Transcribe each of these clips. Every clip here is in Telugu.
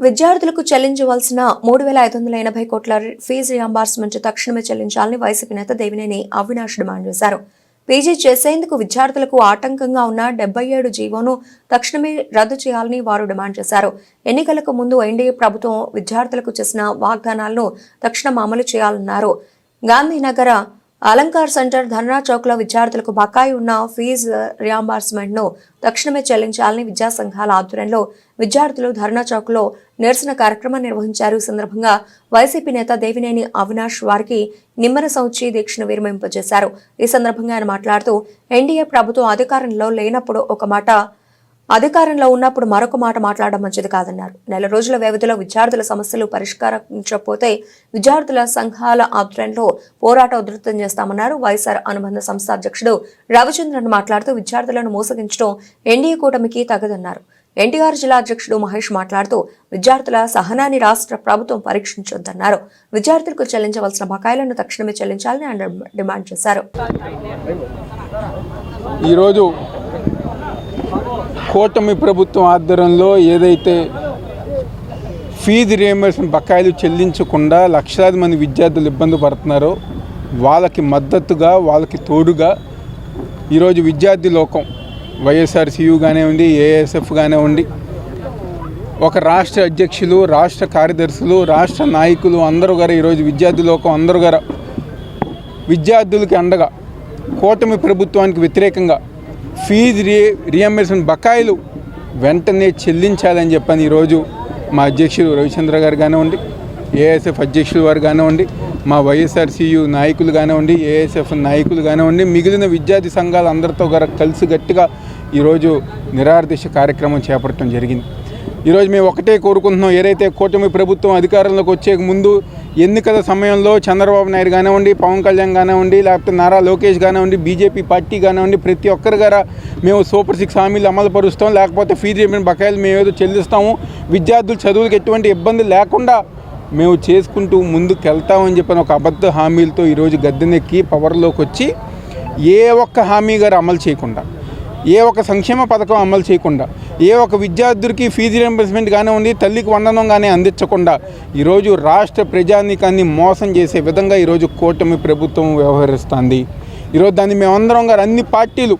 విద్యార్థులకు చెల్లించవలసిన మూడు వేల ఐదు వందల ఎనభై కోట్ల ఫీజు రియంబర్స్మెంట్ తక్షణమే చెల్లించాలని వైసీపీ నేత దేవినేని అవినాష్ డిమాండ్ చేశారు. పీజీ చేసేందుకు విద్యార్థులకు ఆటంకంగా ఉన్న డెబ్బై ఏడు జీవోను తక్షణమే రద్దు చేయాలని వారు డిమాండ్ చేశారు. ఎన్నికలకు ముందు ఎన్డీఏ ప్రభుత్వం విద్యార్థులకు చేసిన వాగ్దానాలను తక్షణం అమలు చేయాలన్నారు. గాంధీనగర అలంకార్ సెంటర్ ధర్నా చౌక్లో విద్యార్థులకు బకాయి ఉన్న ఫీజు రియాంబార్స్మెంట్ను తక్షణమే చెల్లించాలని విద్యా సంఘాల ఆధ్వర్యంలో విద్యార్థులు ధర్నా చౌక్లో నిరసన కార్యక్రమం నిర్వహించారు. ఈ సందర్భంగా వైసీపీ నేత దేవినేని అవినాష్ వారికి నిమ్మన సౌచి దీక్షను విరమింపజేశారు. ఈ సందర్భంగా ఆయన మాట్లాడుతూ ఎన్డీఏ ప్రభుత్వం అధికారంలో లేనప్పుడు ఒక మాట అధికారంలో ఉన్నప్పుడు మరొక మాట మాట్లాడడం మంచిది కాదన్నారు. నెల రోజుల వ్యవధిలో విద్యార్థుల సమస్యలు పరిష్కరించకపోతే విద్యార్థుల సంఘాల ఆధ్వర్యంలో పోరాట ఉధృతం చేస్తామన్నారు వైఎస్ఆర్ అనుబంధ సంస్థ అధ్యక్షుడు రవిచంద్రన్ మాట్లాడుతూ విద్యార్థులను మోసగించడం ఎన్డీఏ కూటమికి తగదన్నారు. ఎన్టీఆర్ జిల్లా అధ్యక్షుడు మహేష్ మాట్లాడుతూ విద్యార్థుల సహనాన్ని రాష్ట్ర ప్రభుత్వం పరీక్షించొద్దన్నారు. విద్యార్థులకు చెల్లించవలసిన బకాయిలను తక్షణమే చెల్లించాలని ఆయన డిమాండ్ చేశారు. ఈరోజు కూటమి ప్రభుత్వం ఆధ్వర్యంలో ఏదైతే ఫీజు రియంబర్స్మెంట్ బకాయిలు చెల్లించకుండా లక్షలాది మంది విద్యార్థులు ఇబ్బంది పడుతున్నారో వాళ్ళకి మద్దతుగా వాళ్ళకి తోడుగా ఈరోజు విద్యార్థి లోకం వైఎస్ఆర్సీయు కానివ్వండి ఏఎస్ఎఫ్ కానివ్వండి ఒక రాష్ట్ర అధ్యక్షులు రాష్ట్ర కార్యదర్శులు రాష్ట్ర నాయకులు అందరూ గారు ఈరోజు విద్యార్థి లోకం అందరూ గారు విద్యార్థులకి అండగా కూటమి ప్రభుత్వానికి వ్యతిరేకంగా ఫీజు రి రియంబర్స్మెంట్ బకాయిలు వెంటనే చెల్లించాలని చెప్పని ఈరోజు మా అధ్యక్షుడు రవిచంద్ర గారు కానివ్వండి ఏఎస్ఎఫ్ అధ్యక్షుడు వారు కానివ్వండి మా వైఎస్ఆర్సీయు నాయకులు కానివ్వండి ఏఎస్ఎఫ్ నాయకులు కానివ్వండి మిగిలిన విద్యార్థి సంఘాలు అందరితో గారు కలిసి గట్టిగా ఈరోజు నిరార్దిశ కార్యక్రమం చేపట్టడం జరిగింది. ఈరోజు మేము ఒకటే కోరుకుంటున్నాం ఏదైతే కూటమి ప్రభుత్వం అధికారంలోకి వచ్చే ముందు ఎన్నికల సమయంలో చంద్రబాబు నాయుడు కానివ్వండి పవన్ కళ్యాణ్ కానివ్వండి లేకపోతే నారా లోకేష్ కానివ్వండి బీజేపీ పార్టీ కానివ్వండి ప్రతి ఒక్కరి గారా మేము సూపర్ సిక్స్ హామీలు అమలు పరుస్తాం. లేకపోతే ఫీజు చెప్పిన బకాయిలు మేము ఏదో చెల్లిస్తాము. విద్యార్థులు చదువులకు ఎటువంటి ఇబ్బంది లేకుండా మేము చేసుకుంటూ ముందుకు వెళ్తామని చెప్పిన ఒక అబద్ధ హామీలతో ఈరోజు గద్దెనెక్కి పవర్లోకి వచ్చి ఏ ఒక్క హామీ గారు అమలు చేయకుండా ఏ ఒక్క సంక్షేమ పథకం అమలు చేయకుండా ఏ ఒక్క విద్యార్థులకి ఫీజు రియంబర్స్మెంట్ కానివ్వండి తల్లికి వండనం కానీ అందించకుండా ఈరోజు రాష్ట్ర ప్రజానీకాన్ని మోసం చేసే విధంగా ఈరోజు కూటమి ప్రభుత్వం వ్యవహరిస్తుంది. ఈరోజు దాన్ని మేమందరం గారు అన్ని పార్టీలు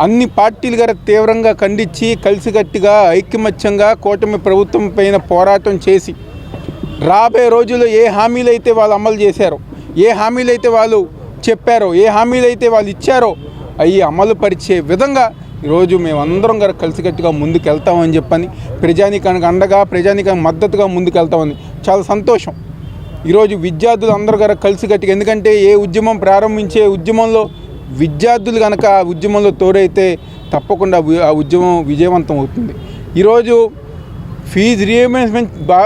అన్ని పార్టీలు గారు తీవ్రంగా ఖండించి కలిసికట్టుగా ఐక్యమత్యంగా కూటమి ప్రభుత్వం పైన పోరాటం చేసి రాబోయే రోజుల్లో ఏ హామీలు అయితే వాళ్ళు అమలు చేశారో ఏ హామీలు అయితే వాళ్ళు చెప్పారో ఏ హామీలు అయితే వాళ్ళు ఇచ్చారో అవి అమలు పరిచే విధంగా ఈరోజు మేమందరం గారు కలిసికట్టుగా ముందుకెళ్తామని చెప్పని ప్రజానీకానికి అండగా ప్రజానీకానికి మద్దతుగా ముందుకు వెళ్తామని చాలా సంతోషం. ఈరోజు విద్యార్థులు అందరూ గారు కలిసికట్టుగా ఎందుకంటే ఏ ఉద్యమం ప్రారంభించే ఉద్యమంలో విద్యార్థులు కనుక ఆ ఉద్యమంలో తోడైతే తప్పకుండా ఆ ఉద్యమం విజయవంతం అవుతుంది. ఈరోజు ఫీజు రియంబర్స్మెంట్ బా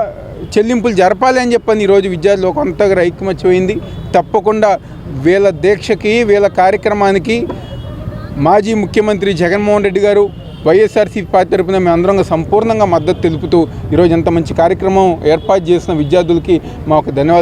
చెల్లింపులు జరపాలి అని చెప్పని ఈరోజు విద్యార్థులు కొంతగా ఐక్యమత్యమైంది తప్పకుండా వీళ్ళ దీక్షకి వీళ్ళ కార్యక్రమానికి మాజీ ముఖ్యమంత్రి జగన్మోహన్ రెడ్డి గారు వైఎస్ఆర్సీపీ పార్టీ తరపున మేము అందరం సంపూర్ణంగా మద్దతు తెలుపుతూ ఈరోజు ఎంత మంచి కార్యక్రమం ఏర్పాటు చేసిన విద్యార్థులకి మా ఒక ధన్యవాదాలు.